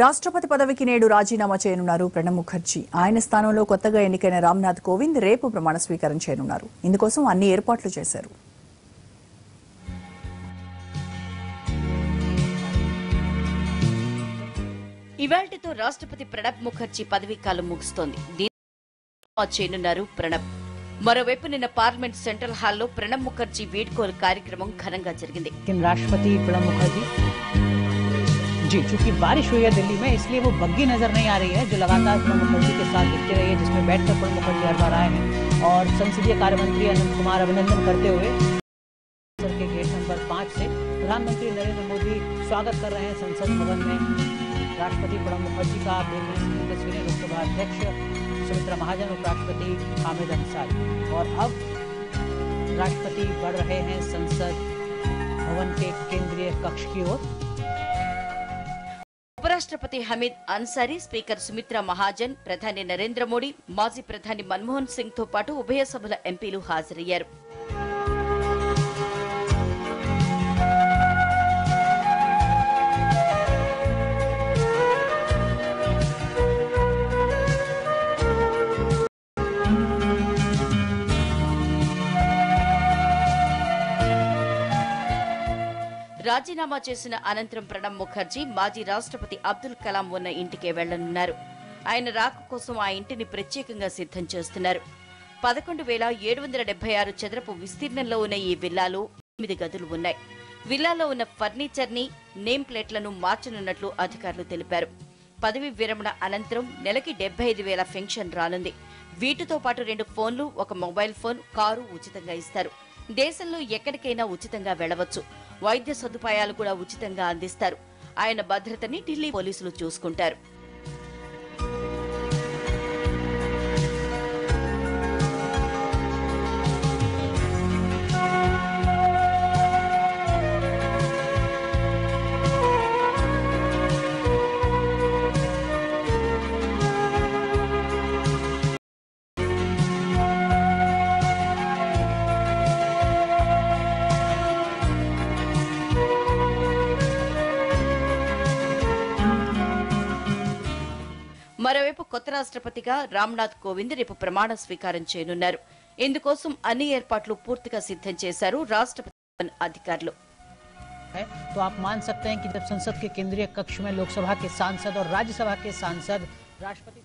రాష్ట్రపతి పదవికి నేడు రాజీనామా చేయనున్నారు ప్రణబ్ ముఖర్జీ. ఆయన స్థానంలో కొత్తగా ఎన్నికైన రామ్నాథ్ కోవింద్ రేపు ప్రమాణ స్వీకారం చేయనున్నారు. ఇందుకోసం అన్ని ఏర్పాట్లు చేశారు. ఇవాళ్టితో రాష్ట్రపతి ప్రణబ్ ముఖర్జీ పదవీకాలం ముగుస్తోంది. చేయనున్నారు ప్రణబ్. మరోవైపు నిన్న పార్లమెంట్ సెంట్రల్ హాల్లో ప్రణబ్ ముఖర్జీ వీడ్కోలు కార్యక్రమం ఘనంగా జరిగింది. రాష్ట్రపతి ప్రణబ్ ముఖర్జీ जी। चूँकि बारिश हुई है दिल्ली में, इसलिए वो बग्गी नज़र नहीं आ रही है। जो लगातार प्रणब मुखर्जी के साथ दिखती रही है, जिसमें बैठकर प्रणब मुखर्जी हर बार आए हैं। और संसदीय कार्य मंत्री अनंत कुमार अभिनंदन करते हुए के गेट नंबर पाँच से प्रधानमंत्री नरेंद्र मोदी स्वागत कर रहे हैं संसद भवन में। राष्ट्रपति प्रणब मुखर्जी का तस्वीरें लोकसभा अध्यक्ष सुमित्रा महाजन, उपराष्ट्रपति हामिद अंसारी। और अब राष्ट्रपति बढ़ रहे हैं संसद भवन के केंद्रीय कक्ष की ओर। ఉపరాష్ట్రపతి హమీద్ అన్సారీ స్పీకర్ సుమిత్రా మహాజన్ ప్రధాని నరేంద్ర మోడీ మాజీ ప్రధాని మన్మోహన్ సింగ్తో పాటు ఉభయ సభల ఎంపీలు హాజరయ్యారు. రాజీనామా చేసిన అనంతరం ప్రణబ్ ముఖర్జీ మాజీ రాష్ట్రపతి అబ్దుల్ కలాం ఉన్న ఇంటికే వెళ్ళనున్నారు. ఆయన రాక కోసం ఆ ఇంటిని ప్రత్యేకంగా సిద్ధం చేస్తున్నారు. పదకొండు వేల ఏడు వందల డెబ్బై ఆరు చదరపు విస్తీర్ణంలో ఉన్న ఈ విల్లాలో ఎనిమిది గదులు ఉన్నాయి. విల్లాలో ఉన్న ఫర్నిచర్ని నేమ్ ప్లేట్లను మార్చనున్నట్లు అధికారులు తెలిపారు. పదవి విరమణ అనంతరం నెలకి డెబ్బై ఐదు వేల పెన్షన్ రానుంది. వీటితో పాటు రెండు ఫోన్లు ఒక మొబైల్ ఫోన్ కారు ఉచితంగా ఇస్తారు. దేశంలో ఎక్కడికైనా ఉచితంగా వెళ్ళవచ్చు వైద్య సదుపాయాలు కూడా ఉచితంగా అందిస్తారు. ఆయన భద్రతని ఢిల్లీ పోలీసులు చూసుకుంటారు. మరోవైపు కొత్త రాష్ట్రపతిగా రామ్నాథ్ కోవింద్ రేపు ప్రమాణ స్వీకారం చేయనున్నారు ఇందుకోసం అన్ని ఏర్పాట్లు పూర్తిగా సిద్ధం చేశారు రాష్ట్రపతి భవన్ అధికారులు है तो आप मान सकते हैं कि जब संसद के केंद्रीय कक्ष में लोकसभा के सांसद और राज्यसभा के सांसद राष्ट्रपति